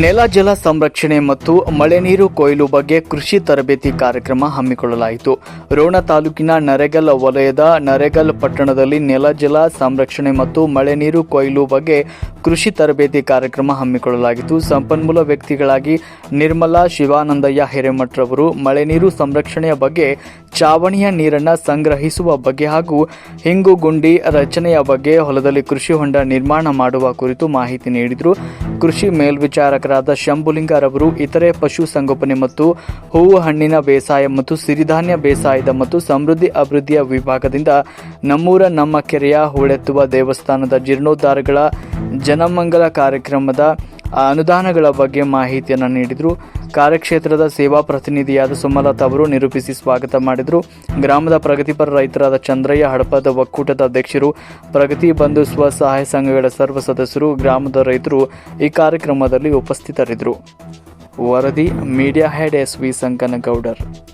ನೆಲ ಜಲ ಸಂರಕ್ಷಣೆ ಮತ್ತು ಮಳೆ ನೀರು ಕೊಯ್ಲು ಬಗ್ಗೆ ಕೃಷಿ ತರಬೇತಿ ಕಾರ್ಯಕ್ರಮ ಹಮ್ಮಿಕೊಳ್ಳಲಾಯಿತು. ರೋಣ ತಾಲೂಕಿನ ನರೇಗಲ್ ವಲಯದ ನರೇಗಲ್ ಪಟ್ಟಣದಲ್ಲಿ ನೆಲ ಜಲ ಸಂರಕ್ಷಣೆ ಮತ್ತು ಮಳೆ ನೀರು ಕೊಯ್ಲು ಬಗ್ಗೆ ಕೃಷಿ ತರಬೇತಿ ಕಾರ್ಯಕ್ರಮ ಹಮ್ಮಿಕೊಳ್ಳಲಾಗಿತ್ತು. ಸಂಪನ್ಮೂಲ ವ್ಯಕ್ತಿಗಳಾಗಿ ನಿರ್ಮಲಾ ಶಿವಾನಂದಯ್ಯ ಹಿರೇಮಠರವರು ಮಳೆ ನೀರು ಸಂರಕ್ಷಣೆಯ ಬಗ್ಗೆ, ಚಾವಣಿಯ ನೀರನ್ನು ಸಂಗ್ರಹಿಸುವ ಬಗ್ಗೆ ಹಾಗೂ ಹಿಂಗು ಗುಂಡಿ ರಚನೆಯ ಬಗ್ಗೆ ಹೊಲದಲ್ಲಿ ಕೃಷಿ ಹೊಂಡ ನಿರ್ಮಾಣ ಮಾಡುವ ಕುರಿತು ಮಾಹಿತಿ ನೀಡಿದರು. ಕೃಷಿ ಮೇಲ್ವಿಚಾರಕರಾದ ಶಂಭುಲಿಂಗರವರು ಇತರೆ ಪಶು ಸಂಗೋಪನೆ ಮತ್ತು ಹೂವು ಹಣ್ಣಿನ ಬೇಸಾಯ ಮತ್ತು ಸಿರಿಧಾನ್ಯ ಬೇಸಾಯದ ಮತ್ತು ಸಮೃದ್ಧಿ ಅಭಿವೃದ್ಧಿಯ ವಿಭಾಗದಿಂದ ನಮ್ಮೂರ ನಮ್ಮ ಕೆರೆಯ ಹೂಳೆತ್ತುವ ದೇವಸ್ಥಾನದ ಜೀರ್ಣೋದ್ಧಾರಗಳ ಜನಮಂಗಲ ಕಾರ್ಯಕ್ರಮದ ಅನುದಾನಗಳ ಬಗ್ಗೆ ಮಾಹಿತಿಯನ್ನು ನೀಡಿದರು. ಕಾರ್ಯಕ್ಷೇತ್ರದ ಸೇವಾ ಪ್ರತಿನಿಧಿಯಾದ ಸುಮಲತಾ ಅವರು ನಿರೂಪಿಸಿ ಸ್ವಾಗತ ಮಾಡಿದರು. ಗ್ರಾಮದ ಪ್ರಗತಿಪರ ರೈತರಾದ ಚಂದ್ರಯ್ಯ ಹಡಪದ ಒಕ್ಕೂಟದ ಅಧ್ಯಕ್ಷರು, ಪ್ರಗತಿ ಬಂಧು ಸ್ವಸಹಾಯ ಸಂಘಗಳ ಸರ್ವ ಸದಸ್ಯರು, ಗ್ರಾಮದ ರೈತರು ಈ ಕಾರ್ಯಕ್ರಮದಲ್ಲಿ ಉಪಸ್ಥಿತರಿದ್ದರು. ವರದಿ, media head S V Sankanagoudar.